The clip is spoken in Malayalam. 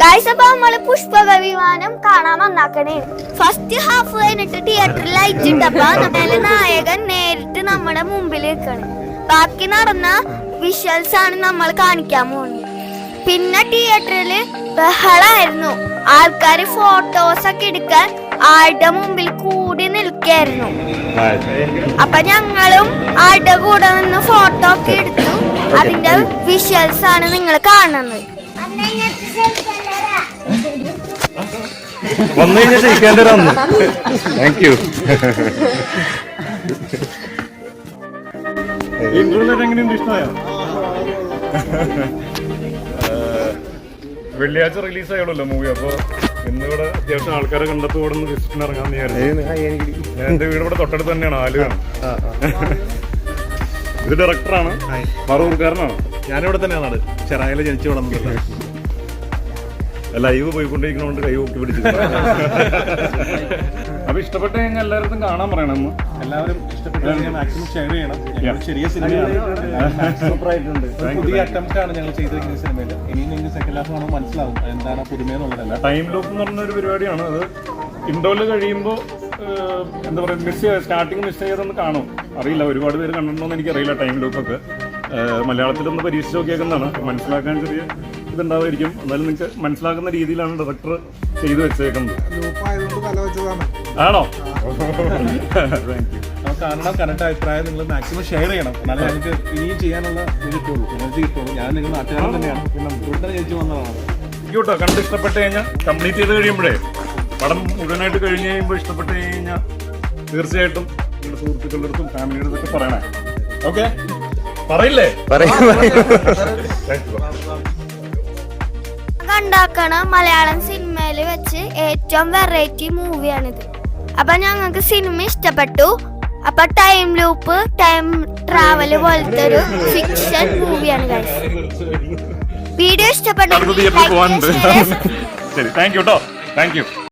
ഗൈസ് അപ്പൊ നമ്മൾ പുഷ്പക വിമാനം കാണാൻ വന്നാക്കണേ. ഫസ്റ്റ് ഹാഫ് കഴിഞ്ഞിട്ട് തിയേറ്ററിൽ ലൈറ്റ് ഇട്ടപ്പോ നമ്മളെ നായകൻ നേരിട്ട് നമ്മുടെ മുമ്പിൽ നിൽക്കണേ ബാക്കി നടന്ന വിഷ്വൽസ് ആണ് നമ്മൾ കാണിക്കാൻ പോകുന്നത്. പിന്നെ തിയേറ്ററിൽ ബഹളായിരുന്നു. ആൾക്കാർ ഫോട്ടോസ് ഒക്കെ എടുക്കാൻ ആളുടെ മുമ്പിൽ കൂടി നിൽക്കായിരുന്നു. അപ്പൊ ഞങ്ങളും ആളുടെ കൂടെ നിന്ന് ഫോട്ടോ ഒക്കെ എടുത്തു. അതിന്റെ വിഷ്വൽസ് ആണ് നിങ്ങൾ കാണുന്നത്. വന്നു കഴിഞ്ഞാൽ ജയിക്കേണ്ടി വന്നു താങ്ക് യു ഇന്റർനെറ്റ് എങ്ങനെയുണ്ട്? ഇഷ്ടമായോ? വെള്ളിയാഴ്ച റിലീസ് മൂവി അപ്പൊ ഇന്നിവിടെ അത്യാവശ്യം ആൾക്കാരെ കണ്ടപ്പോ ഇവിടെ നിന്ന് വിസിറ്റിന് ഇറങ്ങാൻ വിചാരിച്ചു. ഞാൻ എന്റെ വീട് ഇവിടെ തൊട്ടടുത്ത് തന്നെയാണ് ആലുവാണ് ഇത് ഡയറക്ടറാണ് മറുപടിക്കാരനാണ് ഞാനിവിടെ തന്നെയാണ് ചെറായിലെ ജനിച്ചു വളർന്നിട്ടില്ല ലൈവ് പോയിക്കൊണ്ടിരിക്കണോണ്ട് കൈ പൊക്കി പിടിച്ചു അപ്പൊ ഇഷ്ടപ്പെട്ട ഞങ്ങൾ എല്ലായിടത്തും കാണാൻ പറയണം. എല്ലാവരും ഇഷ്ടപ്പെട്ട മാക്സിമം ഷെയർ ചെയ്യണം. ഞങ്ങൾ ചെറിയ സിനിമയാണ് ഒരു പുതിയ അറ്റംപ്റ്റ് ആണ് ഞങ്ങൾ ചെയ്തിരിക്കുന്ന സിനിമയിൽ ഇനി നിങ്ങൾക്ക് സെക്കൻഡ് ഹാഫ് കാണുമ്പോൾ മനസ്സിലാവും എന്താണ് പുതുമയെന്നുള്ളതല്ല ടൈം ലൂപ്പ് എന്ന് പറഞ്ഞ ഒരു പരിപാടിയാണ്. അത് ഇൻഡോറിൽ കഴിയുമ്പോൾ എന്താ പറയുക മിസ് സ്റ്റാർട്ടിങ് മിസ് ചെയ്തെന്ന് കാണും. അറിയില്ല ഒരുപാട് പേര് കണ്ടിട്ടുണ്ടോന്ന് എനിക്കറിയില്ല ടൈം ലൂപ്പൊക്കെ മലയാളത്തിലൊന്ന് പരീക്ഷിച്ച് നോക്കിയേക്കുന്നതാണ് മനസ്സിലാക്കാൻ ചെറിയ ഇതുണ്ടാവായിരിക്കും. എന്നാലും നിങ്ങൾക്ക് മനസ്സിലാക്കുന്ന രീതിയിലാണ് ഡയറക്ടർ ചെയ്തു വെച്ചേക്കുന്നത്. ആണോ? താങ്ക് യു കാരണം കറക്റ്റ് അഭിപ്രായം നിങ്ങൾ മാക്സിമം ഷെയർ ചെയ്യണം. എന്നാലും ഞങ്ങൾക്ക് ഇനിയും ചെയ്യാനുള്ള ഇത് കിട്ടുള്ളൂ. എനർജി കിട്ടുള്ളൂ. ഞാൻ നിങ്ങൾ നാട്ടുകാരൻ തന്നെയാണ്. പിന്നെ ഇവിടെ ജനിച്ചു വന്നതാണ്. കേട്ടോ കണ്ട് ഇഷ്ടപ്പെട്ട് കഴിഞ്ഞാൽ കംപ്ലീറ്റ് ചെയ്ത് കഴിയുമ്പോഴേ പടം മുഴുവനായിട്ട് കഴിഞ്ഞ് കഴിയുമ്പോൾ ഇഷ്ടപ്പെട്ട് കഴിഞ്ഞാൽ തീർച്ചയായിട്ടും നിങ്ങളുടെ സുഹൃത്തുക്കളുടെ അടുത്തും ഫാമിലിയുടെ അടുത്തൊക്കെ പറയണേ. ഓക്കെ പറയില്ലേ. കണ്ടാക്കണ മലയാളം സിനിമയിൽ വെച്ച് ഏറ്റവും വെറൈറ്റി മൂവിയാണിത് അപ്പൊ ഞങ്ങൾക്ക് സിനിമ ഇഷ്ടപ്പെട്ടു. അപ്പൊ ടൈം ലൂപ്പ് ടൈം ട്രാവൽ പോലത്തെ ഒരു ഫിക്ഷൻ മൂവിയാണ് വീഡിയോ ഇഷ്ടപ്പെട്ടു. ശരി താങ്ക് യു കേട്ടോ താങ്ക് യു